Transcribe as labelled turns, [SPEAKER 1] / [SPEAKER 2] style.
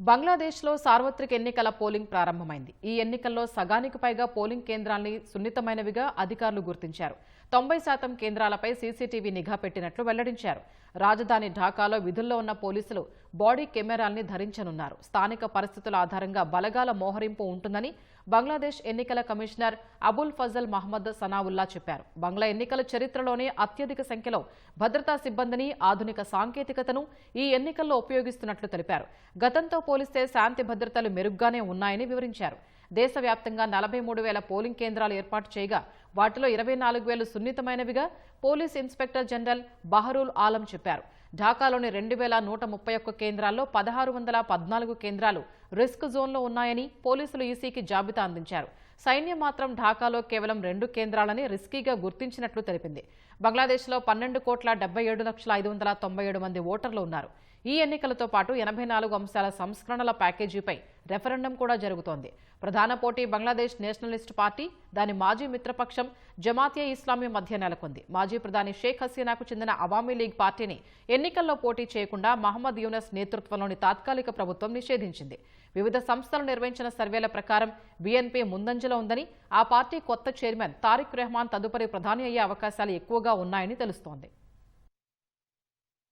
[SPEAKER 1] బంగ్లాదేశ్లో సార్వత్రిక ఎన్నికల పోలింగ్ ప్రారంభమైంది. ఈ ఎన్నికల్లో సగానికి పైగా పోలింగ్ కేంద్రాల్ని సున్నితమైనవిగా అధికారులు గుర్తించారు. తొంభై శాతం కేంద్రాలపై సీసీటీవీ నిఘా పెట్టినట్లు వెల్లడించారు. రాజధాని ఢాకాలో విధుల్లో ఉన్న పోలీసులు బాడీ కెమెరాల్ని ధరించనున్నారు. స్థానిక పరిస్థితుల ఆధారంగా బలగాల మోహరింపు ఉంటుందని బంగ్లాదేశ్ ఎన్నికల కమిషనర్ అబుల్ ఫజల్ మహమ్మద్ సనావుల్లా చెప్పారు. బంగ్లా ఎన్నికల చరిత్రలోనే అత్యధిక సంఖ్యలో భద్రతా సిబ్బందిని ఆధునిక సాంకేతికతను ఈ ఎన్నికల్లో ఉపయోగిస్తున్నట్లు తెలిపారు. గతంతో పోలిస్తే శాంతి భద్రతలు మెరుగ్గానే ఉన్నాయని వివరించారు. దేశవ్యాప్తంగా నలభై మూడు వేల పోలింగ్ కేంద్రాలు ఏర్పాటు చేయగా వాటిలో ఇరవై నాలుగు వేలు సున్నితమైనవిగా police inspector general Baharul Alam చెప్పారు. ఢాకాలోని రెండు వేల నూట ముప్పై ఒక్క కేంద్రాల్లో పదహారు వందల పద్నాలుగు కేంద్రాలు రిస్క్ జోన్లో ఉన్నాయని పోలీసులు ఈసీకి జాబితా అందించారు. సైన్యం మాత్రం ఢాకాలో కేవలం రెండు కేంద్రాలని రిస్కీగా గుర్తించినట్లు తెలిపింది. బంగ్లాదేశ్లో పన్నెండు కోట్ల డెబ్బై ఏడు లక్షల ఐదు వందల తొంభై ఏడు మంది ఓటర్లు ఉన్నారు. ఈ ఎన్నికలతో పాటు ఎనభై నాలుగు అంశాల సంస్కరణల ప్యాకేజీపై రెఫరెండం కూడా జరుగుతోంది. ప్రధాన పోటీ బంగ్లాదేశ్ నేషనలిస్ట్ పార్టీ దాని మాజీ మిత్రపక్షం జమాతియా ఇస్లామీ మధ్య నెలకొంది. మాజీ ప్రధాని షేక్ హసీనాకు చెందిన అవామీ లీగ్ పార్టీని ఎన్నికల్లో పోటీ చేయకుండా మహమ్మద్ యూనస్ నేతృత్వంలోని తాత్కాలిక ప్రభుత్వం నిషేధించింది. వివిధ సంస్థలు నిర్వహించిన సర్వేల ప్రకారం బీఎన్పీ ముందంజలో ఉందని ఆ పార్టీ కొత్త చైర్మన్ తారిక్ రెహమాన్ తదుపరి ప్రధాని అయ్యే అవకాశాలు ఎక్కువగా ఉన్నాయని తెలుస్తోంది.